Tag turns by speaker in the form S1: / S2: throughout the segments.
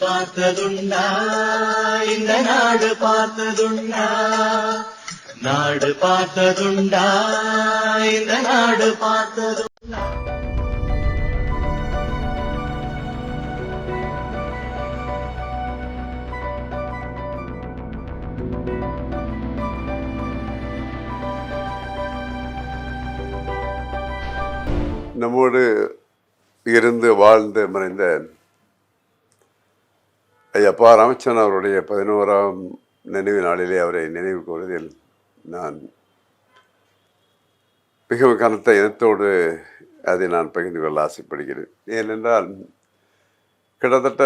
S1: பார்த்ததுண்டா? இந்த நாடு பார்த்ததுண்டா? நாடு பார்த்ததுண்டா? இந்த நாடு பார்த்ததுண்டா?
S2: நம்மோடு இருந்து வாழ்ந்து மறைந்த ஐயப்பா ராமச்சந்திரன் அவருடைய பதினோராம் நினைவு நாளிலே அவரை நினைவு கூறுவதில் நான் மிகவும் கனத்த இனத்தோடு அதை நான் பகிர்ந்து கொள்ள ஆசைப்படுகிறேன். ஏனென்றால் கிட்டத்தட்ட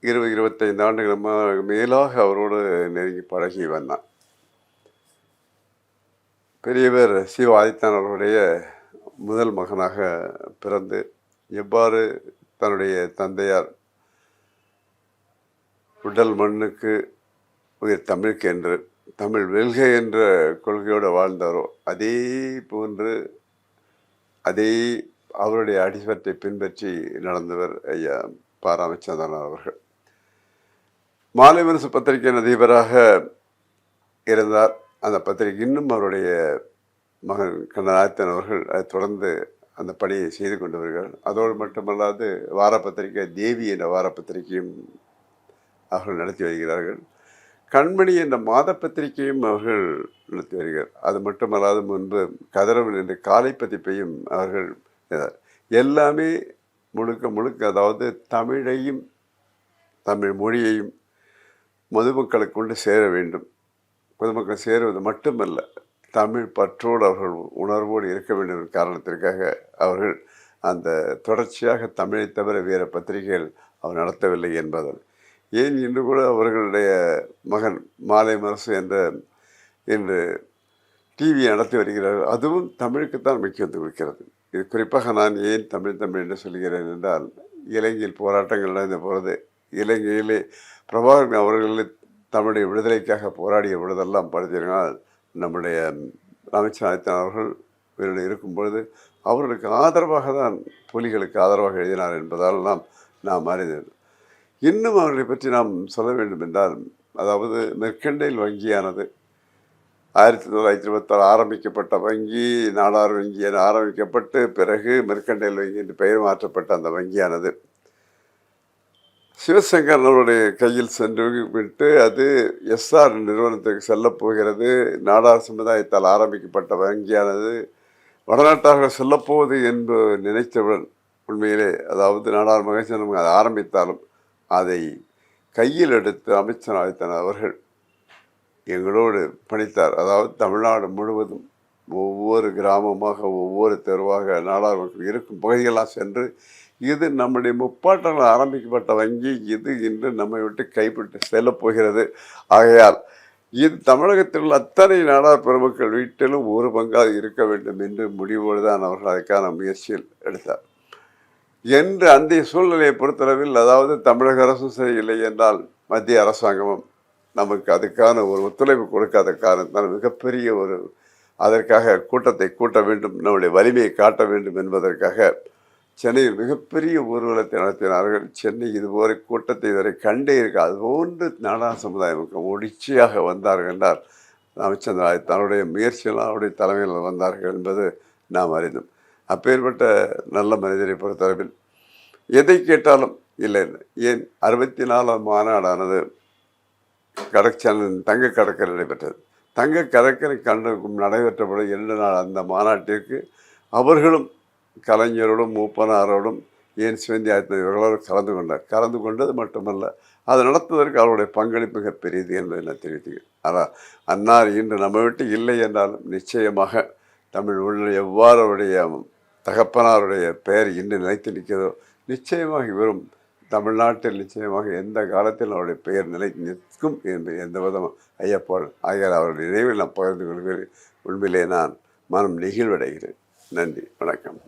S2: இருபது இருபத்தைந்து ஆண்டுகள் மேலாக அவரோடு நெருங்கி பழகி வந்தான். பெரியவர் சிவ ஆதித்தான் அவருடைய முதல் மகனாக பிறந்து எவ்வாறு தன்னுடைய தந்தையார் உடல் மண்ணுக்கு உயிர் தமிழுக்கு என்று தமிழ் வெல்க என்ற கொள்கையோடு வாழ்ந்தாரோ அதே போன்று அதே அவருடைய அடிசட்டை பின்பற்றி நடந்தவர் ஐயா பா. ராமச்சந்திரன் அவர்கள். மாலை மனசு பத்திரிகையின் அதிபராக இருந்தார். அந்த பத்திரிகை இன்னும் அவருடைய மகன் கண்ணநாயத்தன் அவர்கள் அதை தொடர்ந்து அந்த பணியை செய்து கொண்டு வருகிறார். அதோடு மட்டுமல்லாது வார பத்திரிகை தேவி என்ற வார பத்திரிகையும் அவர்கள் நடத்தி வருகிறார்கள். கண்மணி என்ற மாத பத்திரிகையும் அவர்கள் நடத்தி வருகிறார். அது மட்டுமல்லாது முன்பு கதிரவன் என்ற காலை பதிப்பையும் அவர்கள் எல்லாமே முழுக்க முழுக்க அதாவது தமிழையும் தமிழ் மொழியையும் பொதுமக்களை கொண்டு சேர வேண்டும். பொதுமக்கள் சேருவது மட்டுமல்ல தமிழ் பற்றோடு அவர்கள் உணர்வோடு இருக்க வேண்டும் என்ற காரணத்திற்காக அவர்கள் அந்த தொடர்ச்சியாக தமிழை தவிர வேறு பத்திரிகைகள் அவர் நடத்தவில்லை என்பதால். ஏன் இன்று கூட அவர்களுடைய மகன் மாலை மரசு என்ற என்று டிவியை நடத்தி வருகிறார்கள். அதுவும் தமிழுக்குத்தான் முக்கியத்துவம் கொடுக்கிறது. இது குறிப்பாக நான் ஏன் தமிழ் தமிழ் என்று சொல்கிறேன் என்றால் இலங்கையில் போராட்டங்கள் நடந்த போகிறது இலங்கையிலே பிரபாகரன் அவர்களே தமிழுடைய விடுதலைக்காக போராடிய பொழுதெல்லாம் படித்திருந்தால் நம்முடைய ராமச்சந்திரன் அவர்கள் உயிரோடு இருக்கும்பொழுது அவர்களுக்கு ஆதரவாக தான் புலிகளுக்கு ஆதரவாக எழுதினார் என்பதால் நாம் நாம் அறிந்தது. இன்னும் அவர்களை பற்றி நாம் சொல்ல வேண்டும் என்றால் அதாவது மெர்கண்டைல் வங்கியானது. ஆயிரத்தி தொள்ளாயிரத்தி இருபத்தாறு ஆரம்பிக்கப்பட்ட வங்கி நாடார் வங்கி என ஆரம்பிக்கப்பட்டு பிறகு மெர்கண்டைல் வங்கி என்று பெயர் மாற்றப்பட்ட அந்த வங்கியானது. சிவசங்கர் அவருடைய கையில் சென்று விட்டு அது எஸ்ஆர் நிறுவனத்துக்கு செல்லப் போகிறது. நாடார் சமுதாயத்தால் ஆரம்பிக்கப்பட்ட வங்கியானது வடநாட்டார்கள் செல்லப்போவது என்று நினைத்தவுடன் உண்மையிலே அதாவது நாடார் மகேசன் அதை ஆரம்பித்தாலும் அதை கையில் எடுத்து அமைச்சர் ஆதித்தன் அவர்கள் எங்களோடு பணித்தார். அதாவது தமிழ்நாடு முழுவதும் ஒவ்வொரு கிராமமாக ஒவ்வொரு தெருவாக நாடார் மக்கள் இருக்கும் பகுதிகளாக சென்று இது நம்முடைய முப்பாட்டங்கள் ஆரம்பிக்கப்பட்ட வங்கி. இது இன்று நம்மை விட்டு கைப்பட்டு செல்லப் போகிறது. ஆகையால் இது தமிழகத்தில் உள்ள அத்தனை நாடார் பெருமக்கள் வீட்டிலும் ஒரு பங்காக இருக்க வேண்டும் என்று முடிவோடு தான் அவர்கள் அதற்கான முயற்சியில் எடுத்தார். என்று அந்த சூழ்நிலையை பொறுத்தளவில் அதாவது தமிழக அரசும் சரியில்லை என்றால் மத்திய அரசாங்கமும் நமக்கு அதுக்கான ஒரு ஒத்துழைப்பு கொடுக்காத காரணத்தால் மிகப்பெரிய ஒரு அதற்காக கூட்டத்தை கூட்ட வேண்டும் நம்முடைய வலிமையை காட்ட வேண்டும் என்பதற்காக சென்னையில் மிகப்பெரிய ஊர்வலத்தை நடத்தினார்கள். சென்னை இதுபோல கூட்டத்தை இதுவரை கண்டே இருக்க அதுபோன்று நாடா சமுதாய மக்கள் ஒடிச்சியாக வந்தார்கள் என்றால் ராமச்சந்திர தன்னுடைய முயற்சியெல்லாம் அவருடைய தலைமையில் வந்தார்கள் என்பது நாம் அறிந்தோம். அப்பேற்பட்ட நல்ல மனிதரை பொறுத்தளவில் எதை கேட்டாலும் இல்லை. ஏன்? அறுபத்தி நாலாம் மாநாடானது கடற்சனன் தங்க கடற்கரை நடைபெற்றது. தங்க கடற்கரை கண்டு நடைபெற்றபோது இரண்டு நாள் அந்த மாநாட்டிற்கு அவர்களும் கலைஞரோடும் மூப்பனாரோடும் ஏன் சிவந்தி ஆயத்தன் இவர்களோடு கலந்து கொண்டார். கலந்து கொண்டது மட்டுமல்ல அதை நடத்துவதற்கு அவருடைய பங்களிப்பு மிகப்பெரியது என்பதை நான் தெரிவித்துக்கிறேன் ஆனால் அன்னார் இன்று நம்ம விட்டு இல்லை என்றாலும் நிச்சயமாக தமிழ் உள்ள எவ்வாறு அவருடைய தகப்பனாருடைய பெயர் இன்று நிலைத்து நிற்கிறதோ நிச்சயமாக இவரும் தமிழ்நாட்டில் நிச்சயமாக எந்த காலத்தில் அவருடைய பெயர் நிலை நிற்கும் என்று எந்த விதமும் ஐயப்பாள் ஆகியால் அவருடைய நினைவில் நான் பகிர்ந்து கொள்கிறேன். உண்மையிலே நான் மனம் நெகிழ்வடைகிறேன். நன்றி. வணக்கம்.